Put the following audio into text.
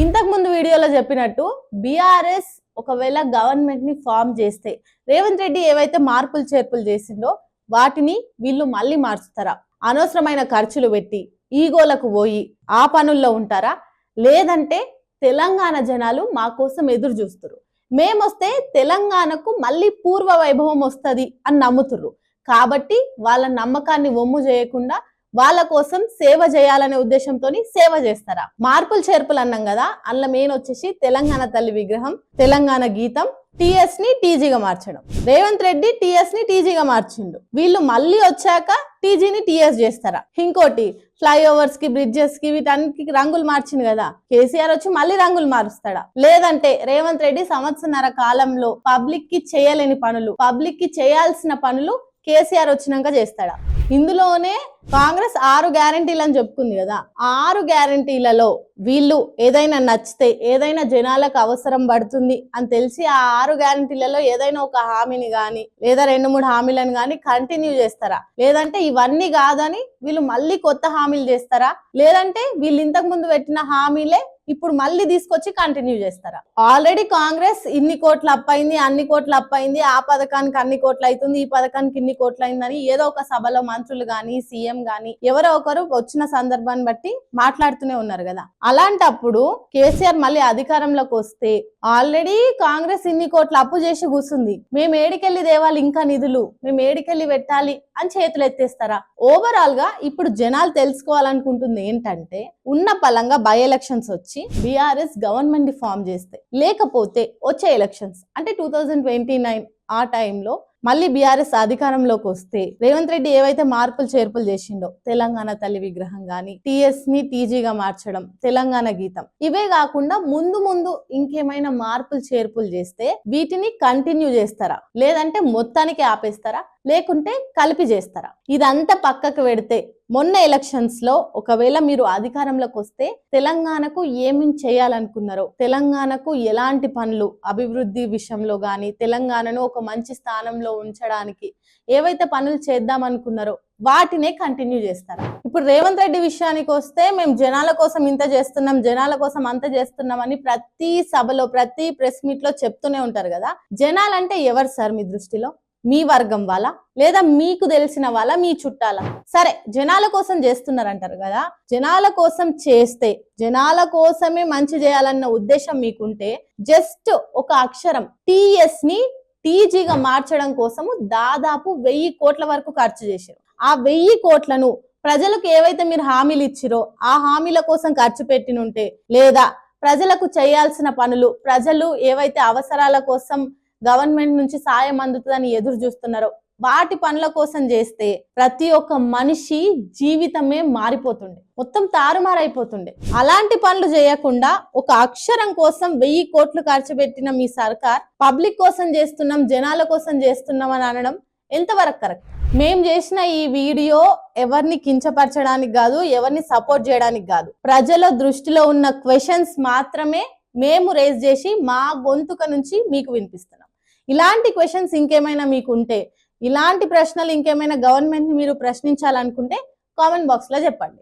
ఇంతకు ముందు వీడియోలో చెప్పినట్టు బీఆర్ఎస్ ఒకవేళ గవర్నమెంట్ని ఫామ్ చేస్తే రేవంత్ రెడ్డి ఏవైతే మార్పులు చేర్పులు చేసిండో వాటిని వీళ్ళు మళ్ళీ మార్చుతారా? అనవసరమైన ఖర్చులు పెట్టి ఈగోలకు పోయి ఆ పనుల్లో ఉంటారా? లేదంటే తెలంగాణ జనాలు మా కోసం ఎదురు చూస్తారు మేమొస్తే తెలంగాణకు మళ్ళీ పూర్వ వైభవం వస్తుంది అని నమ్ముతుర్రు. కాబట్టి వాళ్ళ నమ్మకాన్ని ఒమ్ము చేయకుండా వాళ్ళ కోసం సేవ చేయాలనే ఉద్దేశంతో సేవ చేస్తారా? మార్పులు చేర్పులు అన్నాం కదా అందులో మెయిన్ వచ్చేసి తెలంగాణ తల్లి విగ్రహం తెలంగాణ గీతం టిఎస్ని టీజీగా మార్చడం. రేవంత్ రెడ్డి టిఎస్ని టీజీగా మార్చిండు. వీళ్ళు మళ్ళీ వచ్చాక టీజీని టీఎస్ చేస్తారా? ఇంకోటి ఫ్లైఓవర్స్కి బ్రిడ్జెస్కి వీటన్నిటికి రంగులు మార్చింది కదా కేసీఆర్ వచ్చి మళ్ళీ రంగులు మారుస్తాడా? లేదంటే రేవంత్ రెడ్డి సంవత్సరన్నర కాలంలో పబ్లిక్కి చేయలేని పనులు పబ్లిక్కి చేయాల్సిన పనులు కేసీఆర్ వచ్చినాక చేస్తాడా? ఇందులోనే కాంగ్రెస్ ఆరు గ్యారంటీలను చెప్పుకుంది కదా. ఆరు గ్యారంటీలలో వీళ్ళు ఏదైనా నచ్చితే ఏదైనా జనాలకు అవసరం పడుతుంది అని తెలిసి ఆ ఆరు గ్యారంటీలలో ఏదైనా ఒక హామీని గాని లేదా రెండు మూడు హామీలను గాని కంటిన్యూ చేస్తారా? లేదంటే ఇవన్నీ కాదని వీళ్ళు మళ్ళీ కొత్త హామీలు చేస్తారా? లేదంటే వీళ్ళు ఇంతకు ముందు పెట్టిన హామీలే ఇప్పుడు మళ్ళీ తీసుకొచ్చి కంటిన్యూ చేస్తారా? ఆల్రెడీ కాంగ్రెస్ ఇన్ని కోట్లు అప్పైంది అన్ని కోట్లు అప్పైంది ఆ పథకానికి అన్ని కోట్లు అవుతుంది ఈ పథకానికి ఇన్ని కోట్లు అయిందని ఏదో ఒక సభలో మంత్రులు గాని సీఎం గాని ఎవరో ఒకరు వచ్చిన సందర్భాన్ని బట్టి మాట్లాడుతూనే ఉన్నారు కదా. అలాంటప్పుడు కేసీఆర్ మళ్ళీ అధికారంలోకి వస్తే ఆల్రెడీ కాంగ్రెస్ ఇన్ని కోట్లు అప్పు చేసి కూర్చుంది. మేము ఏడికెళ్ళి దేవాలి ఇంకా నిధులు మేము ఏడికెళ్ళి పెట్టాలి అని చేతులు ఎత్తేస్తారా? ఓవరాల్గా ఇప్పుడు జనాలు తెలుసుకోవాలనుకుంటుంది ఏంటంటే ఉన్న పలంగా బై ఎలక్షన్స్ వచ్చి బీఆర్ఎస్ గవర్నమెంట్ ఫామ్ చేస్తే లేకపోతే వచ్చే ఎలక్షన్స్ అంటే టూ థౌజండ్ ట్వంటీ నైన్ ఆ టైంలో మళ్ళీ బీఆర్ఎస్ అధికారంలోకి వస్తే రేవంత్ రెడ్డి ఏవైతే మార్పులు చేర్పులు చేసిండో తెలంగాణ తల్లి విగ్రహం గాని టీఎస్ని టీజీగా మార్చడం తెలంగాణ గీతం ఇవే కాకుండా ముందు ముందు ఇంకేమైనా మార్పులు చేర్పులు చేస్తే వీటిని కంటిన్యూ చేస్తారా? లేదంటే మొత్తానికి ఆపేస్తారా? లేకుంటే కలిపి చేస్తారా? ఇదంతా పక్కకు పెడితే మొన్న ఎలక్షన్స్లో ఒకవేళ మీరు అధికారంలోకి వస్తే తెలంగాణకు ఏమేం చేయాలనుకున్నారో తెలంగాణకు ఎలాంటి పనులు అభివృద్ధి విషయంలో కానీ తెలంగాణను ఒక మంచి స్థానంలో ఉంచడానికి ఏవైతే పనులు చేద్దాం అనుకున్నారో వాటినే కంటిన్యూ చేస్తారా? ఇప్పుడు రేవంత్ రెడ్డి విషయానికి వస్తే మేము జనాల కోసం ఇంత చేస్తున్నాం జనాల కోసం అంత చేస్తున్నాం అని ప్రతి సభలో ప్రతి ప్రెస్ మీట్లో చెప్తూనే ఉంటారు కదా. జనాలంటే ఎవరు సార్ మీ దృష్టిలో? మీ వర్గం వాళ్ళ లేదా మీకు తెలిసిన వాళ్ళ మీ చుట్టాల. సరే జనాల కోసం చేస్తున్నారంటారు కదా? జనాల కోసం చేస్తే జనాల కోసమే మంచి చేయాలన్న ఉద్దేశం మీకుంటే జస్ట్ ఒక అక్షరం టిఎస్ని టీజీగా మార్చడం కోసము దాదాపు వెయ్యి కోట్ల వరకు ఖర్చు చేశారు. ఆ వెయ్యి కోట్లను ప్రజలకు ఏవైతే మీరు హామీలు ఇచ్చిరో ఆ హామీల కోసం ఖర్చు పెట్టినుంటే లేదా ప్రజలకు చేయాల్సిన పనులు ప్రజలు ఏవైతే అవసరాల కోసం గవర్నమెంట్ నుంచి సాయం అందుతుందని ఎదురు చూస్తున్నారో. వాటి పనుల కోసం చేస్తే ప్రతి ఒక్క మనిషి జీవితమే మారిపోతుండే. మొత్తం తారుమారైపోతుండే. అలాంటి పనులు చేయకుండా ఒక అక్షరం కోసం వెయ్యి కోట్లు ఖర్చు పెట్టిన మీ సర్కార్ పబ్లిక్ కోసం చేస్తున్నాం జనాల కోసం చేస్తున్నాం అని అనడం ఎంతవరకు కరెక్ట్? మేం చేసిన ఈ వీడియో ఎవరిని కించపరచడానికి కాదు ఎవరిని సపోర్ట్ చేయడానికి కాదు. ప్రజల దృష్టిలో ఉన్న క్వశ్చన్స్ మాత్రమే మేము రేజ్ చేసి మా గొంతుక నుంచి మీకు వినిపిస్తున్నాం. ఇలాంటి క్వశ్చన్స్ ఇంకేమైనా మీకు ఉంటే ఇలాంటి ప్రశ్నలు ఇంకేమైనా గవర్నమెంట్ మీరు ప్రశ్నించాలనుకుంటే కామెంట్ బాక్స్లో చెప్పండి.